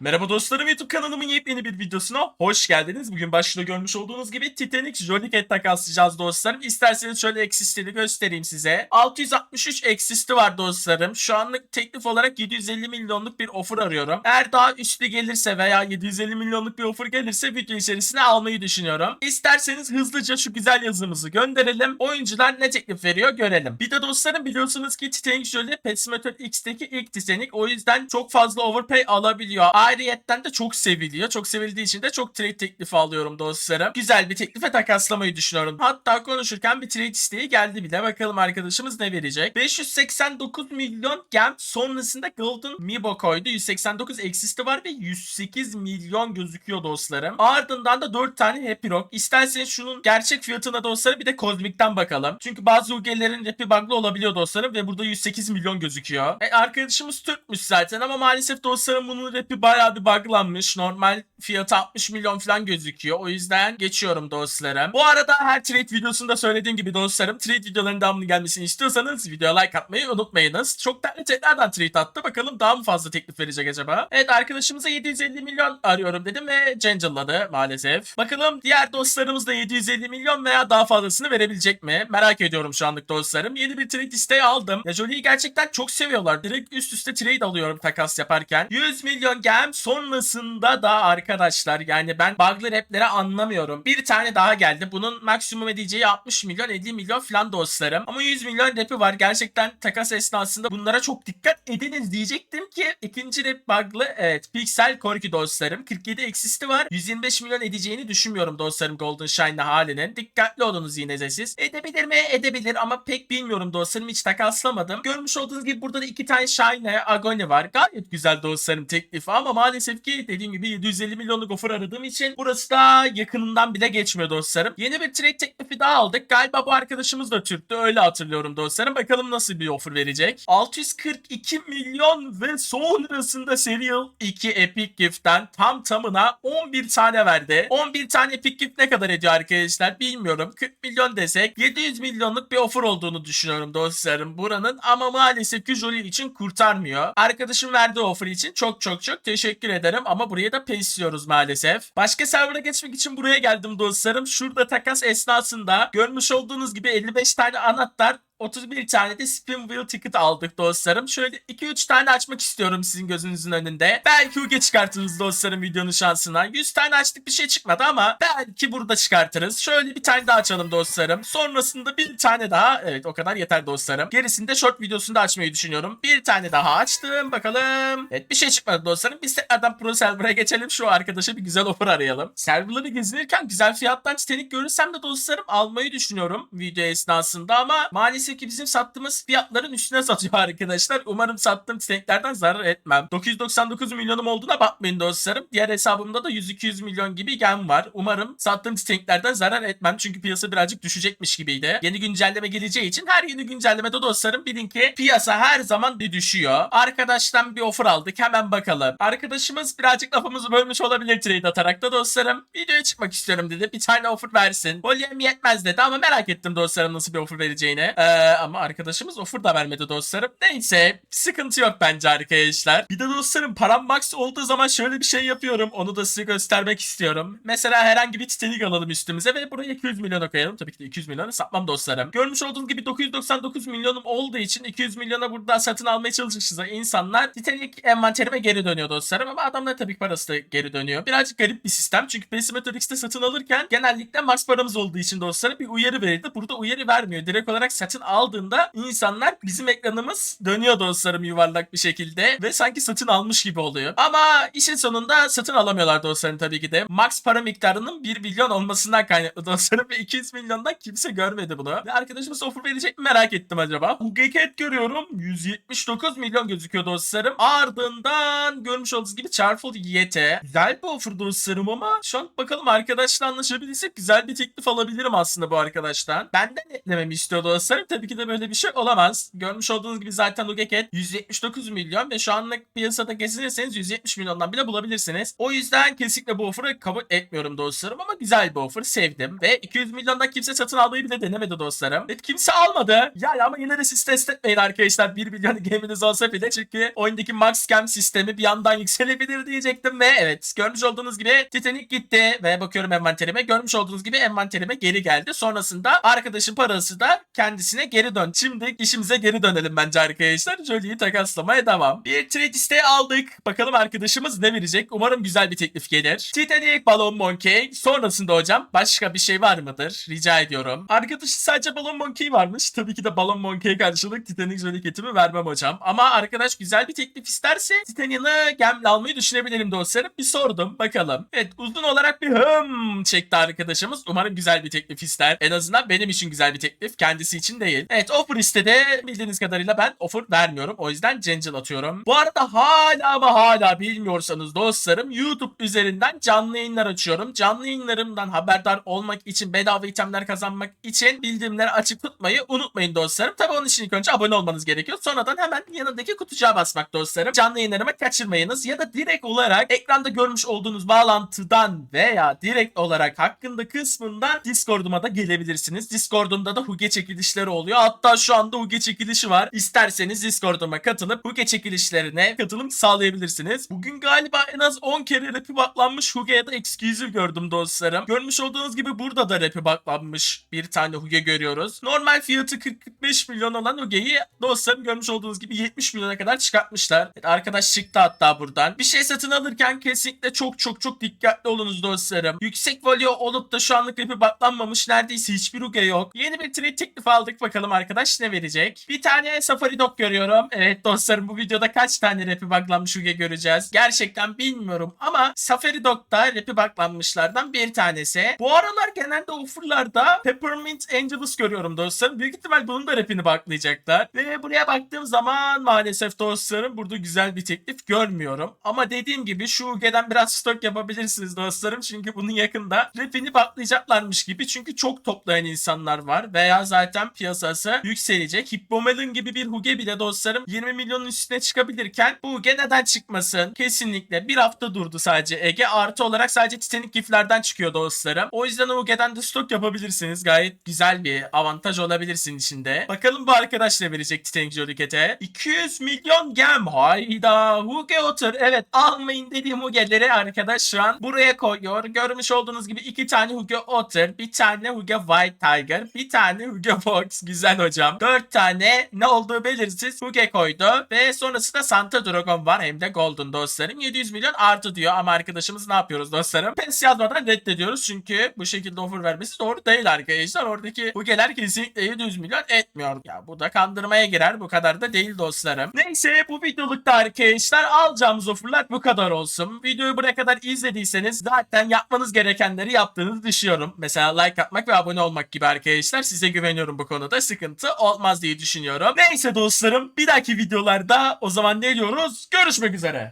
Merhaba dostlarım YouTube kanalımın yepyeni bir videosuna hoş geldiniz. Bugün başta görmüş olduğunuz gibi Titanic Joliet takaslayacağız dostlarım. İsterseniz şöyle eksistini göstereyim size. 663 eksisti var dostlarım. Şu anlık teklif olarak 750 milyonluk bir offer arıyorum. Eğer daha üstü gelirse veya 750 milyonluk bir offer gelirse video içerisine almayı düşünüyorum. İsterseniz hızlıca şu güzel yazımızı gönderelim. Oyuncular ne teklif veriyor görelim. Bir de dostlarım biliyorsunuz ki Titanic Joliet Pet Simulator X'teki ilk Titanic. O yüzden çok fazla overpay alabiliyor. Ayrıyetten de çok seviliyor. Çok sevildiği için de çok trade teklifi alıyorum dostlarım. Güzel bir teklife takaslamayı düşünüyorum. Hatta konuşurken bir trade isteği geldi bile. Bakalım arkadaşımız ne verecek. 589 milyon gem sonrasında Golden Mibo koydu. 189 eksisti var ve 108 milyon gözüküyor dostlarım. Ardından da 4 tane Happy Rock. İsterseniz şunun gerçek fiyatına dostlarım bir de Cosmic'ten bakalım. Çünkü bazı UG'lerin Happy Bug'lı olabiliyor dostlarım ve burada 108 milyon gözüküyor. E, arkadaşımız Türkmüş zaten ama maalesef dostlarım bunun Happy bayağı bir buglanmış. Normal fiyatı 60 milyon falan gözüküyor. O yüzden geçiyorum dostlarım. Bu arada her trade videosunda söylediğim gibi dostlarım trade videolarının devamlı gelmesini istiyorsanız videoya like atmayı unutmayınız. Çok değerli trade'lerden trade attı. Bakalım daha mı fazla teklif verecek acaba? Evet arkadaşımıza 750 milyon arıyorum dedim ve cancelladı maalesef. Bakalım diğer dostlarımız da 750 milyon veya daha fazlasını verebilecek mi? Merak ediyorum şu anlık dostlarım. Yeni bir trade isteği aldım. Ya Jolie'yi gerçekten çok seviyorlar. Direkt üst üste trade alıyorum takas yaparken. 100 milyon gem sonrasında da arkadaşlar yani ben bug'lı rapleri anlamıyorum. Bir tane daha geldi. Bunun maksimum edeceği 60 milyon 50 milyon falan dostlarım. Ama 100 milyon rapi var. Gerçekten takas esnasında bunlara çok dikkat ediniz diyecektim ki ikinci rap bug'lı evet Pixel Korki dostlarım. 47 eksisti var. 125 milyon edeceğini düşünmüyorum dostlarım Golden Shine'lı halinin. Dikkatli olunuz yine de. Edebilir mi? Edebilir ama pek bilmiyorum dostlarım. Hiç takaslamadım. Görmüş olduğunuz gibi burada da iki tane Shine Agony var. Gayet güzel dostlarım teklifi ama maalesef ki dediğim gibi 750 milyonluk offer aradığım için burası da yakınından bile geçmiyor dostlarım. Yeni bir trade teklifi daha aldık. Galiba bu arkadaşımız da Türk'tü. Öyle hatırlıyorum dostlarım. Bakalım nasıl bir offer verecek. 642 milyon ve sonrasında Serial 2 Epic Gift'ten tam tamına 11 tane verdi. 11 tane Epic Gift ne kadar ediyor arkadaşlar bilmiyorum. 40 milyon desek 700 milyonluk bir offer olduğunu düşünüyorum dostlarım buranın ama maalesef ki Jolie için kurtarmıyor. Arkadaşım verdiği offer için çok çok çok teşekkür ederim ama buraya da pesliyoruz maalesef. Başka server'a geçmek için buraya geldim dostlarım. Şurada takas esnasında görmüş olduğunuz gibi 55 tane anahtar 31 tane de spin wheel ticket aldık dostlarım. Şöyle 2-3 tane açmak istiyorum sizin gözünüzün önünde. Belki Uge çıkartırız dostlarım videonun şansına. 100 tane açtık bir şey çıkmadı ama belki burada çıkartırız. Şöyle bir tane daha açalım dostlarım. Sonrasında bir tane daha. Evet o kadar yeter dostlarım. Gerisini de short videosunda açmayı düşünüyorum. Bir tane daha açtım. Bakalım. Evet bir şey çıkmadı dostlarım. Biz tekrardan pro server'a geçelim. Şu arkadaşa bir güzel offer arayalım. Serverları gezinirken güzel fiyattan Titanic görürsem de dostlarım almayı düşünüyorum video esnasında ama maalesef ki bizim sattığımız fiyatların üstüne satıyor arkadaşlar. Umarım sattığım Titanic'lerden zarar etmem. 999 milyonum olduğuna bakmayın dostlarım. Diğer hesabımda da 100-200 milyon gibi gem var. Umarım sattığım Titanic'lerden zarar etmem. Çünkü piyasa birazcık düşecekmiş gibiydi. Yeni güncelleme geleceği için her yeni güncellemede dostlarım bilin ki piyasa her zaman bir düşüyor. Arkadaştan bir offer aldık. Hemen bakalım. Arkadaşımız birazcık lafımızı bölmüş olabilir trade atarak da dostlarım. Videoya çıkmak istiyorum dedi. Bir tane offer versin. Volyem yetmez dedi ama merak ettim dostlarım nasıl bir offer vereceğini. Ee, ama arkadaşımız offer da vermedi dostlarım. Neyse sıkıntı yok bence arkadaşlar. Bir de dostlarım param max olduğu zaman şöyle bir şey yapıyorum. Onu da size göstermek istiyorum. Mesela herhangi bir Titanic alalım üstümüze ve buraya 200 milyona koyalım. Tabii ki de 200 milyonu satmam dostlarım. Görmüş olduğunuz gibi 999 milyonum olduğu için 200 milyona burada satın almaya çalışırsa insanlar Titanic envanterime geri dönüyor dostlarım. Ama adamlar tabii ki parası da geri dönüyor. Birazcık garip bir sistem. Çünkü Pesimeter satın alırken genellikle max paramız olduğu için dostlarım bir uyarı verirdi. Burada uyarı vermiyor. Direkt olarak satın aldığında insanlar bizim ekranımız dönüyor dostlarım yuvarlak bir şekilde ve sanki satın almış gibi oluyor. Ama işin sonunda satın alamıyorlar dostlarım tabii ki de. Max para miktarının 1 milyon olmasından kaynaklı dostlarım ve 200 milyondan kimse görmedi bunu. Ve arkadaşımız offer verecek mi merak ettim acaba. Hugeket görüyorum. 179 milyon gözüküyor dostlarım. Ardından görmüş olduğunuz gibi Charful YT. Güzel bir offer dostlarım ama şu an bakalım arkadaşla anlaşabilirsek güzel bir teklif alabilirim aslında bu arkadaştan. Benden netlememi istiyor dostlarım. Tabii ki de böyle bir şey olamaz. Görmüş olduğunuz gibi zaten Ugecat 179 milyon ve şu anlık piyasada gezinirseniz 170 milyondan bile bulabilirsiniz. O yüzden kesinlikle bu offer'ı kabul etmiyorum dostlarım ama güzel bir offer sevdim. Ve 200 milyondan kimse satın almayı bile denemedi dostlarım. Evet kimse almadı. Yani ama yine de siz test etmeyin arkadaşlar. 1 milyon game'iniz olsa bile çünkü oyundaki max cam sistemi bir yandan yükselebilir diyecektim ve evet görmüş olduğunuz gibi Titanic gitti ve bakıyorum envanterime. Görmüş olduğunuz gibi envanterime geri geldi. Sonrasında arkadaşın parası da kendisine geri dön. Şimdi işimize geri dönelim bence arkadaşlar. Jolie'yi takaslamaya devam. Bir trade isteği aldık. Bakalım arkadaşımız ne verecek? Umarım güzel bir teklif gelir. Titanic Balon Monkey. Sonrasında hocam başka bir şey var mıdır? Rica ediyorum. Arkadaşı sadece Balon Monkey varmış. Tabii ki de Balon Monkey karşılık Titanic Jolie ketimi vermem hocam. Ama arkadaş güzel bir teklif isterse Titanic'ı gemle almayı düşünebilirim dostlarım. Bir sordum bakalım. Evet uzun olarak bir hım çekti arkadaşımız. Umarım güzel bir teklif ister. En azından benim için güzel bir teklif. Kendisi için değil. Evet offer istedi. Bildiğiniz kadarıyla ben offer vermiyorum. O yüzden Cencil atıyorum. Bu arada hala ama hala bilmiyorsanız dostlarım YouTube üzerinden canlı yayınlar açıyorum. Canlı yayınlarımdan haberdar olmak için bedava itemler kazanmak için bildirimleri açık tutmayı unutmayın dostlarım. Tabi onun için ilk önce abone olmanız gerekiyor. Sonradan hemen yanındaki kutucuğa basmak dostlarım. Canlı yayınlarımı kaçırmayınız ya da direkt olarak ekranda görmüş olduğunuz bağlantıdan veya direkt olarak hakkında kısmından Discord'uma da gelebilirsiniz. Discord'umda da Huge çekilişleri oluyor. Hatta şu anda Huge çekilişi var. İsterseniz Discord'uma katılıp Huge çekilişlerine katılım sağlayabilirsiniz. Bugün galiba en az 10 kere rapi baklanmış Huge ya da Exclusive gördüm dostlarım. Görmüş olduğunuz gibi burada da rapi baklanmış bir tane Huge görüyoruz. Normal fiyatı 40-45 milyon olan Huge'yi dostlarım görmüş olduğunuz gibi 70 milyona kadar çıkartmışlar. Arkadaş çıktı hatta buradan. Bir şey satın alırken kesinlikle çok çok çok dikkatli olunuz dostlarım. Yüksek value olup da şu anlık rapi baklanmamış neredeyse hiçbir Huge yok. Yeni bir trade teklif aldık bakalım arkadaş ne verecek. Bir tane Safari Dog görüyorum. Evet dostlarım bu videoda kaç tane rapi baklanmış Huge göreceğiz. Gerçekten bilmiyorum ama Safari Dog'da rapi baklanmışlardan bir tanesi. Bu aralar genelde offerlarda Peppermint Angelus görüyorum dostlarım. Büyük ihtimal bunun da rapini baklayacaklar. Ve buraya baktığım zaman maalesef dostlarım burada güzel bir teklif görmüyorum. Ama dediğim gibi şu Huge'den biraz stok yapabilirsiniz dostlarım. Çünkü bunun yakında rapini baklayacaklarmış gibi. Çünkü çok toplayan insanlar var. Veya zaten piyasası yükselecek. Hippomelon gibi bir Huge bile dostlarım 20 milyonun üstüne çıkabilirken bu Huge neden çıkmasın? Kesinlikle bir hafta durdu sadece Ege. Artı olarak sadece Titanic giflerden çıkıyor dostlarım. O yüzden Huge'den de stok yapabilirsiniz. Gayet güzel bir avantaj olabilirsin içinde. Bakalım bu arkadaş ne verecek Titanic Jolly 200 milyon gem. Hayda. Huge otur. Evet almayın dediğim Huge'leri arkadaş şu an buraya koyuyor. Görmüş olduğunuz gibi iki tane Huge Otter, bir tane Huge White Tiger, bir tane Huge Fox. Güzel hocam. Dört tane ne olduğu belirsiz Huge koydu. Ve sonrasında Santa Dragon var hem de Golden dostlarım. 700 milyon artı diyor ama arkadaşımız ne yapıyoruz dostlarım? Pes yazmadan reddediyoruz çünkü bu şekilde offer vermesi doğru değil arkadaşlar. Oradaki Huge'ler kesinlikle 700 milyon etmiyor. Ya bu da kandırmaya girer. Bu kadar da değil dostlarım. Neyse bu videolukta arkadaşlar alacağımız offerlar bu kadar olsun. Videoyu buraya kadar izlediyseniz zaten yapmanız gerekenleri yaptığınızı düşünüyorum. Mesela like atmak ve abone olmak gibi arkadaşlar. Size güveniyorum bu konuda. Sıkıntı olmaz diye düşünüyorum. Neyse dostlarım bir dahaki videolarda o zaman ne diyoruz? Görüşmek üzere.